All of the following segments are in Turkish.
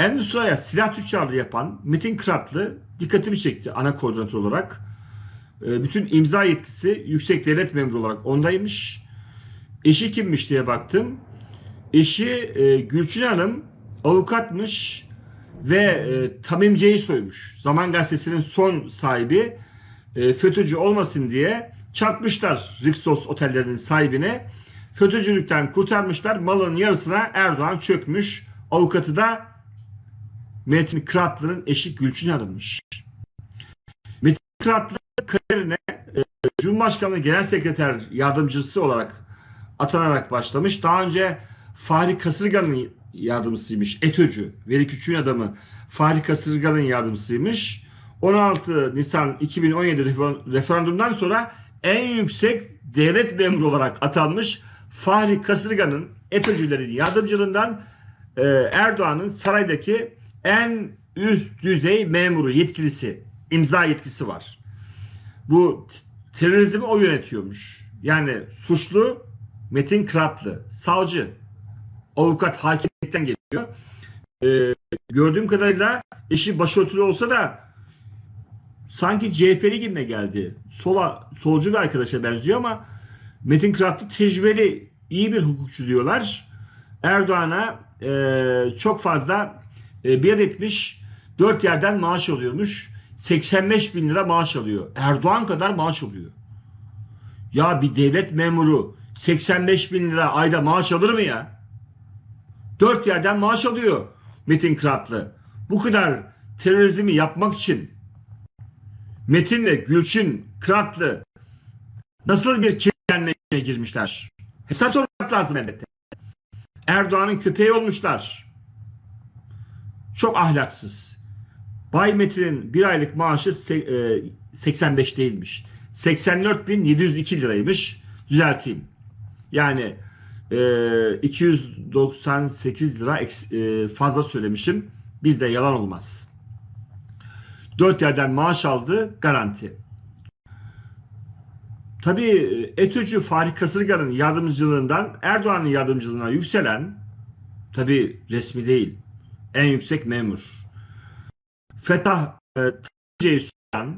Endüstriyel silah tüccarlığı yapan Metin Kıratlı dikkatimi çekti ana koordinatör olarak. E, bütün imza yetkisi yüksek devlet memuru olarak ondaymış. Eşi kimmiş diye baktım. Eşi e, Gülçin Hanım avukatmış ve e, Tamim soymuş. Zaman Gazetesi'nin son sahibi e, FETÖ'cü olmasın diye çarpmışlar Rixos otellerinin sahibine. FETÖ'cülükten kurtarmışlar. Malın yarısına Erdoğan çökmüş. Avukatı da Metin Kıratlı'nın eşi Gülçin Hanım'mış. Metin Kıratlı kariyerine e, Cumhurbaşkanlığı Genel Sekreter Yardımcısı olarak atanarak başlamış. Daha önce Fahri Kasırga'nın yardımcısıymış. ETÖ'cü. Veli Küçük'ün adamı Fahri Kasırga'nın yardımcısıymış. 16 Nisan 2017 refer- referandumdan sonra en yüksek devlet memuru olarak atanmış Fahri Kasırga'nın ETÖ'cülerin yardımcılığından e, Erdoğan'ın saraydaki en üst düzey memuru, yetkilisi, imza yetkisi var. Bu terörizmi o yönetiyormuş. Yani suçlu Metin Kıratlı, savcı, avukat, hakimiyetten geliyor. Ee, gördüğüm kadarıyla eşi başörtülü olsa da sanki CHP'li gibime geldi. Sola, solcu bir arkadaşa benziyor ama Metin Kıratlı tecrübeli, iyi bir hukukçu diyorlar. Erdoğan'a e, çok fazla e, biat etmiş, dört yerden maaş alıyormuş. 85 bin lira maaş alıyor. Erdoğan kadar maaş alıyor. Ya bir devlet memuru 85 bin lira ayda maaş alır mı ya? Dört yerden maaş alıyor Metin Kıratlı. Bu kadar terörizmi yapmak için Metin ve Gülçin Kıratlı nasıl bir kirlenmeye girmişler? Hesap sormak lazım elbette. Erdoğan'ın köpeği olmuşlar. Çok ahlaksız. Bay Metin'in bir aylık maaşı se- e, 85 değilmiş. 84.702 liraymış. Düzelteyim. Yani e, 298 lira eks- e, fazla söylemişim. Bizde yalan olmaz. Dört yerden maaş aldı garanti. Tabii ETÖ'cü Fahri Kasırga'nın yardımcılığından Erdoğan'ın yardımcılığına yükselen tabii resmi değil en yüksek memur. Fetah e, sunan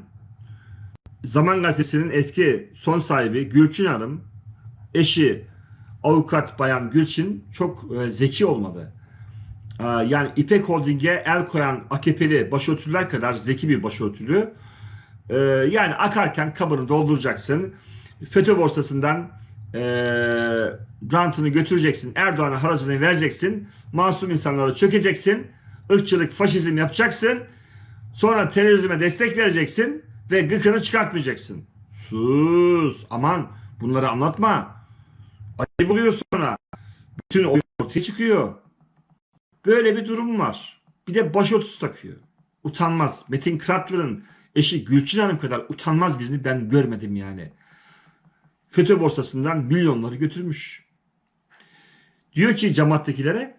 Zaman Gazetesi'nin eski son sahibi Gülçin Hanım eşi avukat bayan Gülçin çok e, zeki olmalı. E, yani İpek Holding'e el koyan AKP'li başörtüler kadar zeki bir başörtülü. E, yani akarken kabını dolduracaksın. FETÖ borsasından e, rantını götüreceksin. Erdoğan'a haracını vereceksin. Masum insanlara çökeceksin. ırkçılık, faşizm yapacaksın. Sonra terörizme destek vereceksin ve gıkını çıkartmayacaksın. Sus! Aman bunları anlatma. Ayıp oluyor sonra. Bütün oyun ortaya çıkıyor. Böyle bir durum var. Bir de başörtüsü takıyor. Utanmaz. Metin Kıratlı'nın eşi Gülçin Hanım kadar utanmaz birini ben görmedim yani. FETÖ borsasından milyonları götürmüş. Diyor ki cemaattekilere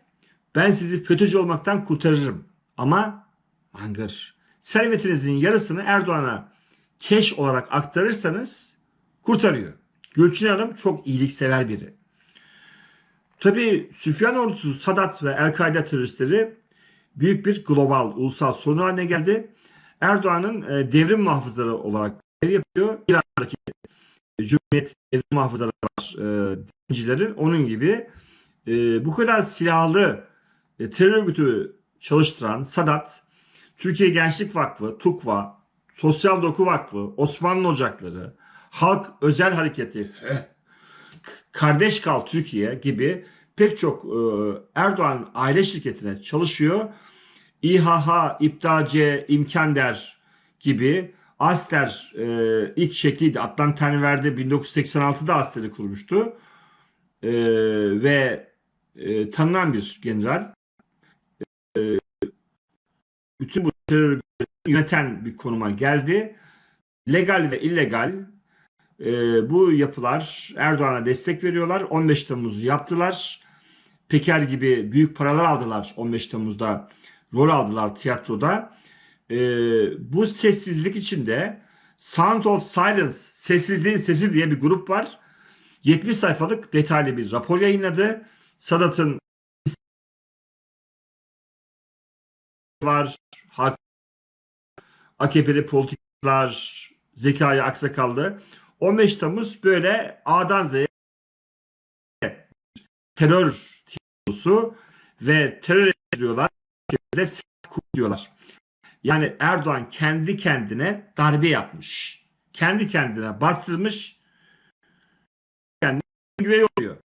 ben sizi FETÖ'cü olmaktan kurtarırım. Ama mangır. Servetinizin yarısını Erdoğan'a keş olarak aktarırsanız kurtarıyor. Gülçin Hanım çok iyiliksever biri. Tabi Süfyan ordusu Sadat ve El-Kaide teröristleri büyük bir global, ulusal sorun haline geldi. Erdoğan'ın e, devrim muhafızları olarak görev yapıyor. İran'daki Cumhuriyet devrim muhafızları var. E, dincilerin. onun gibi e, bu kadar silahlı e, terör örgütü çalıştıran Sadat, Türkiye Gençlik Vakfı, TUKVA, Sosyal Doku Vakfı, Osmanlı Ocakları, Halk Özel Hareketi, Kardeş Kal Türkiye gibi pek çok e, Erdoğan aile şirketine çalışıyor. İHH, İptace, İmkander gibi Aster e, ilk şekliydi. Adnan Tenverdi 1986'da Aster'i kurmuştu. E, ve e, tanınan bir general. E, bütün bu terör yöneten bir konuma geldi. Legal ve illegal e, bu yapılar Erdoğan'a destek veriyorlar. 15 Temmuz'u yaptılar. Peker gibi büyük paralar aldılar 15 Temmuz'da rol aldılar tiyatroda. E, bu sessizlik içinde Sound of Silence, Sessizliğin Sesi diye bir grup var. 70 sayfalık detaylı bir rapor yayınladı. Sadat'ın var, Hak, AKP'li politikler, Zekai Aksakallı. 15 Temmuz böyle A'dan Z'ye terör tiyosu ve terör ediyorlar. diyorlar. Yani Erdoğan kendi kendine darbe yapmış. Kendi kendine bastırmış. Kendi güvey oluyor.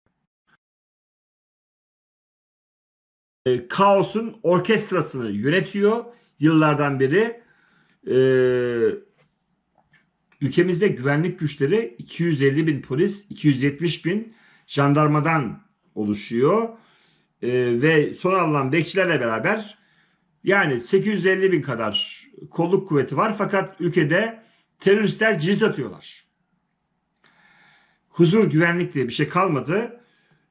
E, kaosun orkestrasını yönetiyor yıllardan beri. E, ülkemizde güvenlik güçleri 250 bin polis, 270 bin jandarmadan oluşuyor. E, ve son alınan bekçilerle beraber yani 850 bin kadar kolluk kuvveti var fakat ülkede teröristler cirit atıyorlar. Huzur güvenlik diye bir şey kalmadı.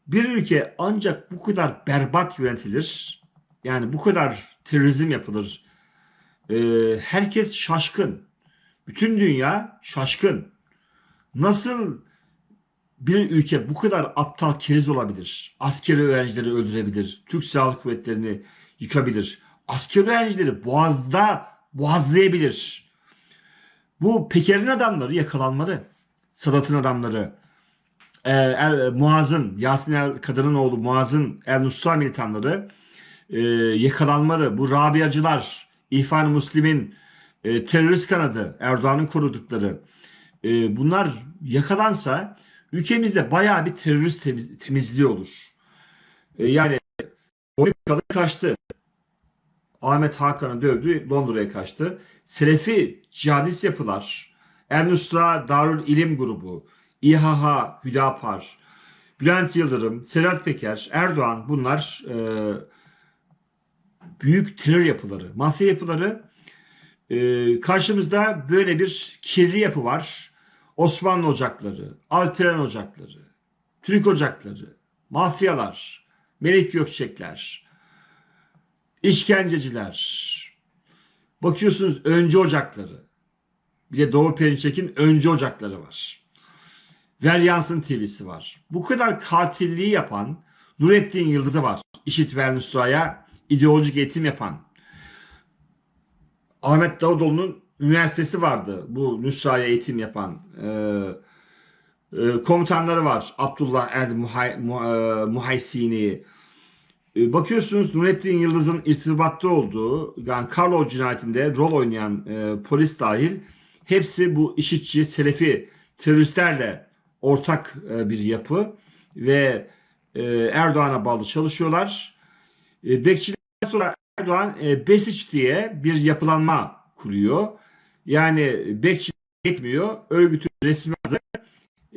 Bir ülke ancak bu kadar berbat yönetilir. Yani bu kadar terörizm yapılır. Ee, herkes şaşkın. Bütün dünya şaşkın. Nasıl bir ülke bu kadar aptal keriz olabilir? Askeri öğrencileri öldürebilir. Türk Silahlı Kuvvetleri'ni yıkabilir. Askeri öğrencileri boğazda boğazlayabilir. Bu Peker'in adamları yakalanmalı. Sadat'ın adamları. Ee, El, Muaz'ın, Yasin El Kadın'ın oğlu Muaz'ın El Nusra militanları e, yakalanmalı. Bu Rabiacılar, İhvan Müslim'in e, terörist kanadı, Erdoğan'ın korudukları. E, bunlar yakalansa ülkemizde bayağı bir terörist temiz, temizliği olur. E, yani Amerikalı kaçtı. Ahmet Hakan'ı dövdü, Londra'ya kaçtı. Selefi cihadist yapılar, El Nusra Darül İlim Grubu, İHH, Hüdapar, Bülent Yıldırım, Sedat Peker, Erdoğan bunlar e, büyük terör yapıları, mafya yapıları. E, karşımızda böyle bir kirli yapı var. Osmanlı ocakları, Alperen ocakları, Türk ocakları, mafyalar, Melik Gökçekler, işkenceciler. Bakıyorsunuz önce ocakları. Bir de Doğu Perinçek'in önce ocakları var. Veryans'ın TV'si var. Bu kadar katilliği yapan Nurettin Yıldız'ı var. İşit ve Nusra'ya ideolojik eğitim yapan. Ahmet Davutoğlu'nun üniversitesi vardı. Bu Nusra'ya eğitim yapan. Ee, e, komutanları var. Abdullah El Muhay, Mu, e, Muhaysini. E, bakıyorsunuz Nurettin Yıldız'ın irtibatta olduğu yani Karlo cinayetinde rol oynayan e, polis dahil hepsi bu işitçi, selefi teröristlerle ortak e, bir yapı ve e, Erdoğan'a bağlı çalışıyorlar. E, Bekçiler sonra Erdoğan e, Besiç diye bir yapılanma kuruyor. Yani Bekçi yetmiyor. Örgütün resmi adı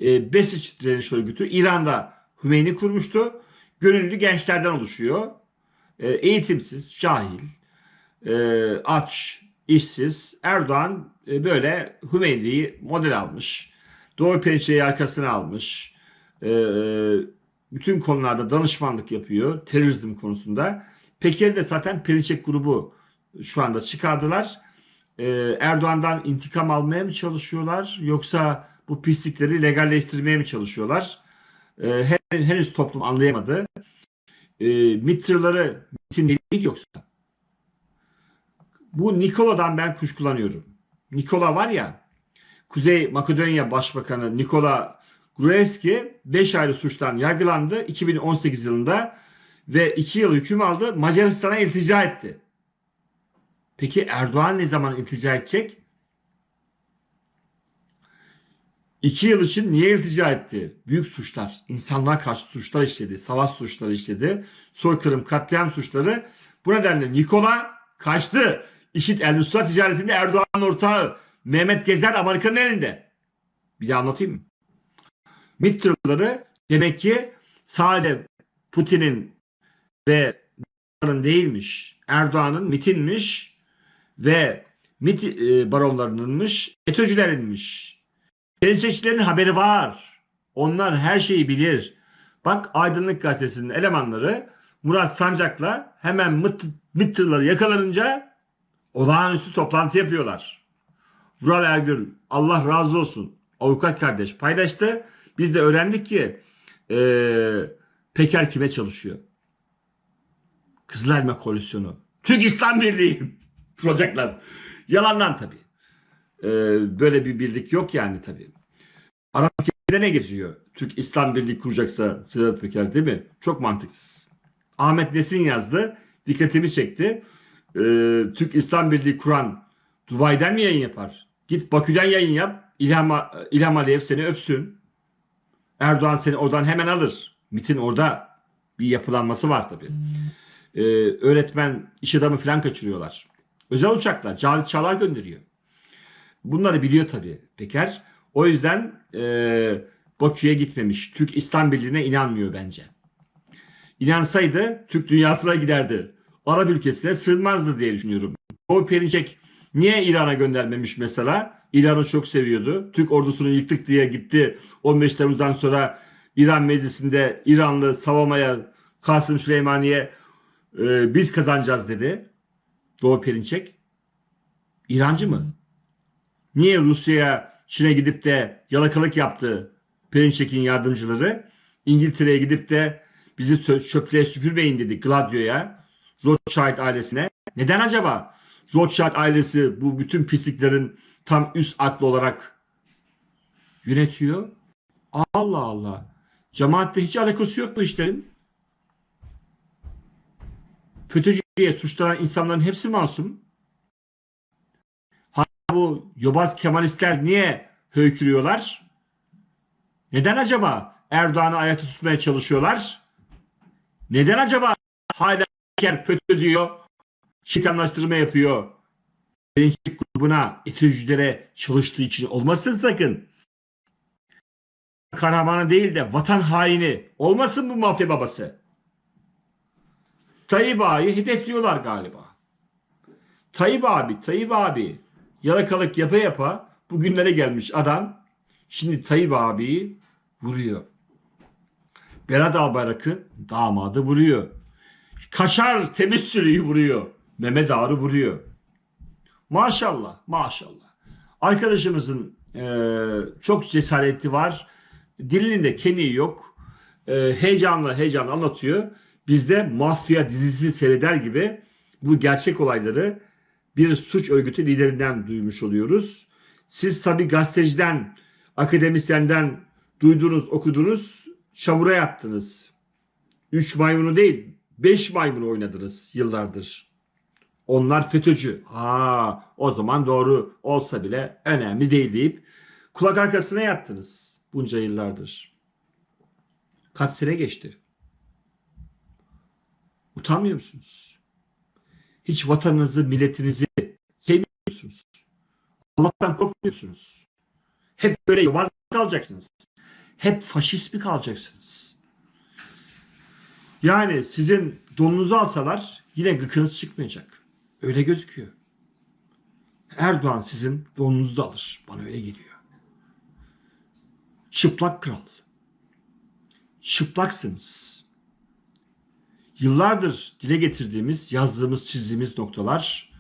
e, Besiç direniş örgütü. İran'da Hümeyni kurmuştu. Gönüllü gençlerden oluşuyor. E, eğitimsiz, cahil, e, aç, işsiz. Erdoğan e, böyle Hümeyni'yi model almış. Doğu Perinçek'i arkasına almış. E, bütün konularda danışmanlık yapıyor. Terörizm konusunda. Peker'i de zaten Perinçek grubu şu anda çıkardılar. E, Erdoğan'dan intikam almaya mı çalışıyorlar? Yoksa bu pislikleri legalleştirmeye mi çalışıyorlar? E, henüz toplum anlayamadı. E, mitrları mitin değil yoksa. Bu Nikola'dan ben kuşkulanıyorum. Nikola var ya Kuzey Makedonya Başbakanı Nikola Gruevski 5 ayrı suçtan yargılandı 2018 yılında ve 2 yıl hüküm aldı. Macaristan'a iltica etti. Peki Erdoğan ne zaman iltica edecek? 2 yıl için niye iltica etti? Büyük suçlar, insanlığa karşı suçlar işledi, savaş suçları işledi, soykırım, katliam suçları. Bu nedenle Nikola kaçtı. İşit El Nusra ticaretinde Erdoğan ortağı Mehmet Gezer Amerika'nın elinde. Bir daha anlatayım mı? MİT demek ki sadece Putin'in ve değilmiş. Erdoğan'ın MİT'inmiş ve MİT e, baronlarınınmış, FETÖ'cülerinmiş. Perinçekçilerin haberi var. Onlar her şeyi bilir. Bak Aydınlık Gazetesi'nin elemanları Murat Sancak'la hemen MİT, MİT yakalanınca olağanüstü toplantı yapıyorlar. Vural Ergül Allah razı olsun avukat kardeş paylaştı. Biz de öğrendik ki e, Peker kime çalışıyor? Kızılelma koalisyonu. Tüm Türk İslam Birliği kuracaklar. Yalandan tabii. Ee, böyle bir birlik yok yani tabii. Arap ülkelerinde ne geziyor? Türk İslam Birliği kuracaksa Sedat Peker değil mi? Çok mantıksız. Ahmet Nesin yazdı. Dikkatimi çekti. Ee, Türk İslam Birliği kuran Dubai'den mi yayın yapar? Git Bakü'den yayın yap. İlham, İlham Aliyev seni öpsün. Erdoğan seni oradan hemen alır. MIT'in orada bir yapılanması var tabii. Ee, öğretmen, iş adamı falan kaçırıyorlar. Özel uçaklar, Cavit Çağlar gönderiyor. Bunları biliyor tabii Peker. O yüzden e, Bakü'ye gitmemiş. Türk İslam Birliği'ne inanmıyor bence. İnansaydı Türk dünyasına giderdi. Arap ülkesine sığınmazdı diye düşünüyorum. O Perinçek niye İran'a göndermemiş mesela? İran'ı çok seviyordu. Türk ordusunu yıktık diye gitti. 15 Temmuz'dan sonra İran meclisinde İranlı savamaya Kasım Süleymaniye e, biz kazanacağız dedi. Doğu Perinçek. İrancı mı? Niye Rusya'ya, Çin'e gidip de yalakalık yaptı Perinçek'in yardımcıları? İngiltere'ye gidip de bizi çö- çöplüğe süpürmeyin dedi Gladio'ya, Rothschild ailesine. Neden acaba Rothschild ailesi bu bütün pisliklerin tam üst aklı olarak yönetiyor? Allah Allah. Cemaatle hiç alakası yok bu işlerin. FETÖ'cü diye suçlanan insanların hepsi masum. Bu yobaz Kemalistler niye höykürüyorlar? Neden acaba Erdoğan'ı ayakta tutmaya çalışıyorlar? Neden acaba hala FETÖ diyor, şeytanlaştırma yapıyor? Gençlik grubuna, FETÖ'cülere çalıştığı için olmasın sakın. Kahramanı değil de vatan haini olmasın bu mafya babası. Tayyip Ağa'yı hedefliyorlar galiba. Tayyip abi, Tayyip abi yalakalık yapa yapa bugünlere gelmiş adam şimdi Tayyip abiyi vuruyor. Berat Albayrak'ı damadı vuruyor. Kaşar temiz sürüyü vuruyor. Mehmet Ağar'ı vuruyor. Maşallah, maşallah. Arkadaşımızın eee, çok cesareti var. Dilinin de kemiği yok. Eee, heyecanla heyecanla anlatıyor. Biz de mafya dizisi seyreder gibi bu gerçek olayları bir suç örgütü liderinden duymuş oluyoruz. Siz tabi gazeteciden, akademisyenden duydunuz, okudunuz, çamura yattınız. Üç maymunu değil, beş maymunu oynadınız yıllardır. Onlar FETÖ'cü. Ha, o zaman doğru olsa bile önemli değil deyip kulak arkasına yattınız bunca yıllardır. Kaç sene geçti? Utanmıyor musunuz? Hiç vatanınızı, milletinizi sevmiyor musunuz? Allah'tan korkmuyorsunuz. Hep böyle yobaz kalacaksınız. Hep faşist mi kalacaksınız? Yani sizin donunuzu alsalar yine gıkınız çıkmayacak. Öyle gözüküyor. Erdoğan sizin donunuzu da alır. Bana öyle geliyor. Çıplak kral. Çıplaksınız. Yıllardır dile getirdiğimiz, yazdığımız, çizdiğimiz noktalar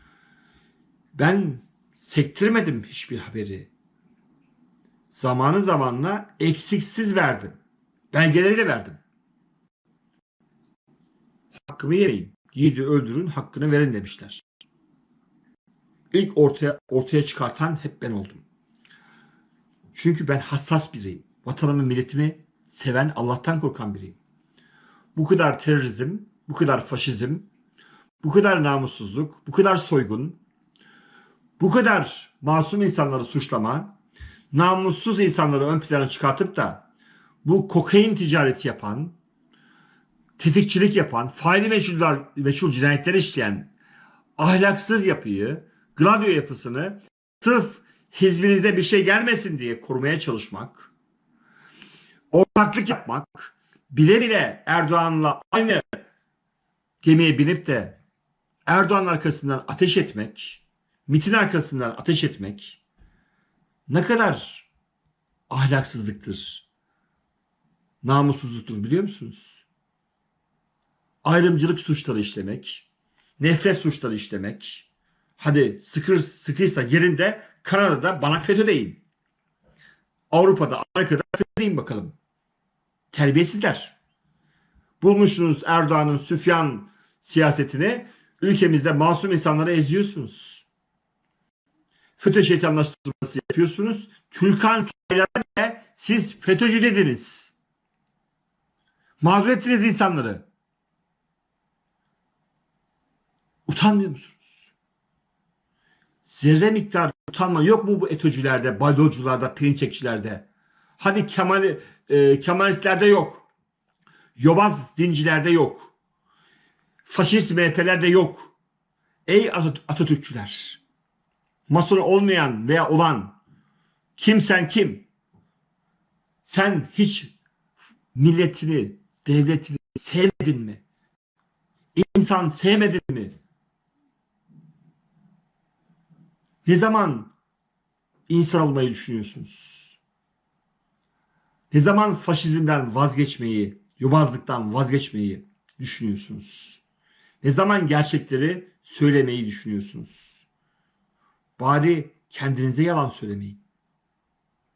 ben sektirmedim hiçbir haberi. Zamanı zamanla eksiksiz verdim. Belgeleri de verdim. Hakkımı yemeyin. Yiğidi öldürün, hakkını verin demişler. İlk ortaya ortaya çıkartan hep ben oldum. Çünkü ben hassas biriyim. Vatanımı, milletimi seven, Allah'tan korkan biriyim. Bu kadar terörizm, bu kadar faşizm, bu kadar namussuzluk, bu kadar soygun, bu kadar masum insanları suçlama, namussuz insanları ön plana çıkartıp da bu kokain ticareti yapan, tetikçilik yapan, faili meçhuller, meçhul cinayetler işleyen ahlaksız yapıyı, gladio yapısını sırf hizbinize bir şey gelmesin diye korumaya çalışmak, ortaklık yapmak, bile bile Erdoğan'la aynı gemiye binip de Erdoğan arkasından ateş etmek, MIT'in arkasından ateş etmek ne kadar ahlaksızlıktır, namussuzluktur biliyor musunuz? Ayrımcılık suçları işlemek, nefret suçları işlemek, hadi sıkır, sıkıysa yerinde Kanada'da bana FETÖ deyin. Avrupa'da, Amerika'da FETÖ deyin bakalım. Terbiyesizler. Bulmuşsunuz Erdoğan'ın Süfyan siyasetini. ülkemizde masum insanları eziyorsunuz. FETÖ şeytanlaştırması yapıyorsunuz. Türkan sayılarıyla siz FETÖ'cü dediniz. Mağdur ettiniz insanları. Utanmıyor musunuz? Zerre miktar utanma yok mu bu ETÖ'cülerde, baldocularda, pirinçekçilerde? Hani Kemal, e, Kemalistlerde yok. Yobaz dincilerde yok. Faşist MHP'lerde yok. Ey Atat- Atatürkçüler! Mason olmayan veya olan kim sen kim? Sen hiç milletini, devletini sevmedin mi? İnsan sevmedin mi? Ne zaman insan olmayı düşünüyorsunuz? Ne zaman faşizmden vazgeçmeyi, yobazlıktan vazgeçmeyi düşünüyorsunuz? Ne zaman gerçekleri söylemeyi düşünüyorsunuz? Bari kendinize yalan söylemeyin.